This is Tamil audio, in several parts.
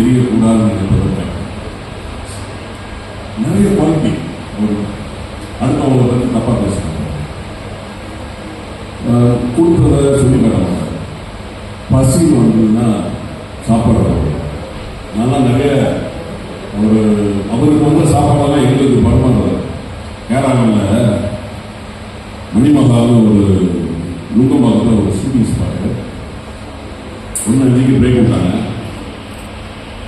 தெரியக்கூடாது நினைப்பதற்காக நிறைய குவாலிட்டி ஒரு அடுத்தவங்களை பற்றி தப்பாக பேசுகிறாங்க கொடுக்குறத சொல்லி காட்ட பசி வந்ததுன்னா சாப்பாடு நல்லா நிறைய ஒரு அவருக்கு வந்த சாப்பாடெல்லாம் எங்களுக்கு பரமாறுது கேரளாவில் மணிமகால்னு ஒரு நுங்கம்பாக்கத்தில் ஒரு ஷூட்டிங் ஸ்பாட்டு ஒன்று அன்றைக்கி பிரேக் விட்டாங்க.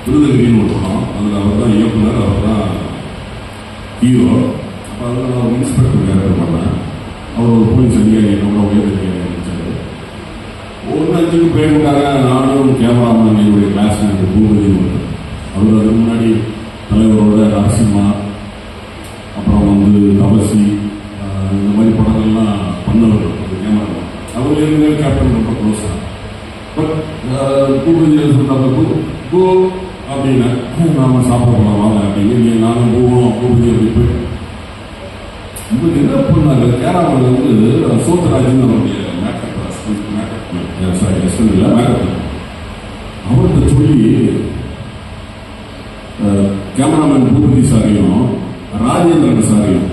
விருதுகிரின்னு ஒரு படம் அதில் அவர் தான் இயக்குனர் அவர் தான் ஹீரோ அப்போ அதில் நான் ஒரு இன்ஸ்பெக்டர் கேரக்டர் பண்ணேன். அவர் ஒரு போலீஸ் அதிகாரி என்னோட உயர் அதிகாரி நடிச்சாரு ஒன்று அஞ்சுக்கு பிரேக் நானும் கேமராமேன் என்னுடைய கிளாஸ்மேட் பூபதி அவர் அதுக்கு முன்னாடி தலைவரோட நரசிம்மா அப்புறம் வந்து தபசி இந்த மாதிரி படங்கள்லாம் பண்ணவர் அந்த கேமரா அவர் இருந்து கேப்டன் ரொம்ப க்ளோஸ் தான் பட் கூப்பிட்டு சொன்னப்போ கோ அப்படின்னா நாம சாப்பிட போகலாம் வாங்க அப்படின்னு நானும் போவோம் கூப்பிட்டு அப்படி போயிட்டு உங்களுக்கு என்ன பண்ணாங்க? கேரளாவில் வந்து சோத்தராஜன் அவருடைய மேக்கப் சாரி ஹஸ்பண்ட் இல்லை மேக்கப் அவர்கிட்ட சொல்லி கேமராமேன் பூபதி சாரையும் ராஜேந்திரன் சாரையும்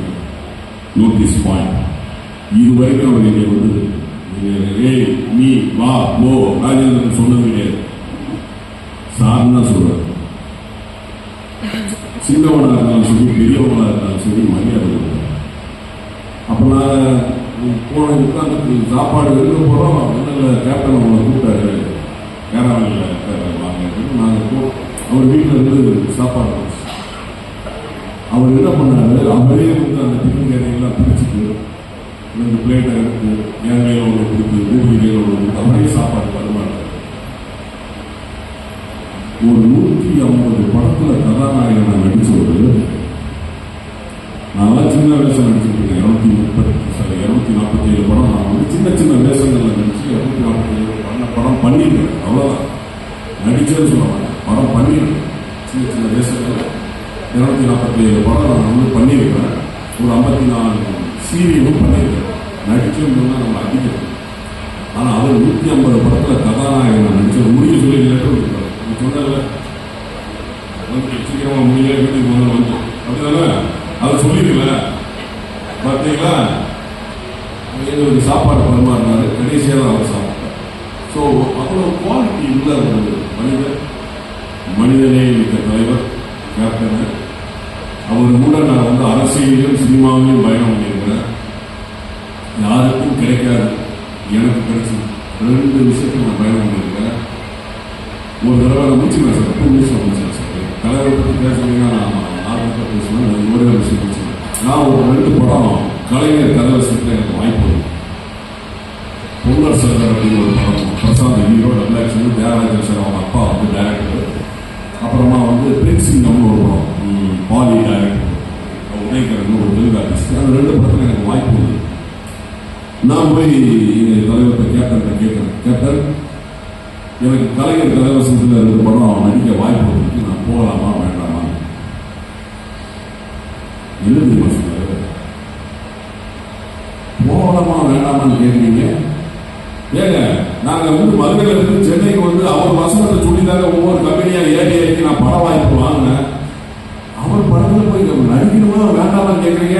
நோட்டீஸ் பாயிண்ட் இது வரைக்கும் அவர் இங்கே வந்து ஏய் நீ வா போ ராஜேந்திரன் சொன்னது கிடையாது. சார்னா தான் சின்னவனாக இருந்தாலும் சரி பெரியவனாக இருந்தாலும் சரி மரியாதை அப்போ நான் போன உட்காந்துட்டு சாப்பாடு எடுக்க போகிறோம் இல்லை கேப்டன் அவங்களை கூப்பிட்டாரு. கேரளாவில் வாங்க அப்படின்னு நாங்கள் போ அவர் வீட்டில் இருந்து சாப்பாடு அவர் என்ன பண்ணாரு அவரே வந்து அந்த டிஃபன் கேரையெல்லாம் பிரிச்சுட்டு ரெண்டு பிளேட்டை எடுத்து என் கையில் ஒன்று கொடுத்து பூமி கையில் ஒன்று கொடுத்து அவரே சாப்பாடு ஒரு நூற்றி ஐம்பது படத்துல கதாநாயகனை நடிச்சவர் நல்லா சின்ன வேஷம் நடிச்சிருக்கேன். இருநூத்தி முப்பத்தி சாரி இருநூத்தி நாற்பத்தி ஏழு படம் நான் வந்து சின்ன சின்ன வேஷங்கள்ல நடிச்சு இருநூத்தி நாற்பத்தி ஏழு பண்ண படம் பண்ணியிருக்கேன். அவ்வளவுதான். நடிச்சேன்னு சொல்லுவாங்க படம் பண்ணியிருக்கேன். சின்ன சின்ன வேஷங்கள் இருநூத்தி நாற்பத்தி ஏழு படம் நான் வந்து பண்ணியிருக்கேன். ஒரு ஐம்பத்தி நாலு சீரியலும் பண்ணியிருக்கேன். நடிச்சோம்னா நம்ம அடிக்கிறோம் ஆனால் அவர் நூற்றி ஐம்பது படத்தில் கதாநாயகன் நடிச்சது முடிய சொல்லி பார்த்தீங்களா எங்களுக்கு சாப்பாடு பரிமாறினாரு கடைசியாக தான் அவர் சாப்பிட்டார். ஸோ அவ்வளோ குவாலிட்டி இல்லை ஒரு மனிதர் மனிதனே மிக்க தலைவர் கேப்டன் அவர் கூட நான் வந்து அரசியலையும் சினிமாவிலையும் பயணம் பண்ணியிருக்கிறேன். யாருக்கும் கிடைக்காது. எனக்கு கிடைச்சது ரெண்டு விஷயத்தை நான் பயணம் பண்ணியிருக்கிறேன். ஒரு தடவை நான் முடிச்சு பேசுகிறேன் டூ மினிட்ஸ் முடிச்சு பேசுகிறேன் தலைவரை பற்றி பேசுனீங்கன்னா நான் ஆர்வத்தை பேசுவேன் அது ஒரு விஷயம். பேசுவேன் நான் ஒரு ரெண்டு படம் கலைஞர் கதவசத்தில் எனக்கு வாய்ப்பு பொங்கல் சர்வர் அப்படின்னு ஒரு படம் Prashanth hero double action Thiagarajan sir அவங்க அப்பா வந்து டைரக்டர் அப்புறமா வந்து பிரின்சிங்கம்னு ஒரு படம் பாலி டைரக்டர் உதயகரன் ஒரு தெலுங்கு ஆர்டிஸ்ட் அந்த ரெண்டு படத்தில் எனக்கு வாய்ப்பு நான் போய் தலைவர்கிட்ட கேப்டன் கேட்டேன் கேப்டன் எனக்கு கலைஞர் கலைவசத்தில் ரெண்டு படம் நடிக்க வாய்ப்பு இருக்கு நான் போகலாமா வேண்டாம்? என்ன தெரியுமா சொல்றாரு போகலாமா வேண்டாமான்னு கேட்குறீங்க ஏங்க நாங்க வந்து மதுரையில இருந்து சென்னைக்கு வந்து அவர் வசனத்தை சொல்லிதாங்க ஒவ்வொரு கம்பெனியா ஏறி ஏறி நான் படம் வாய்ப்பு வாங்கினேன் அவர் படத்துல போய் நடிக்கணுமா வேண்டாமான்னு கேட்குறீங்க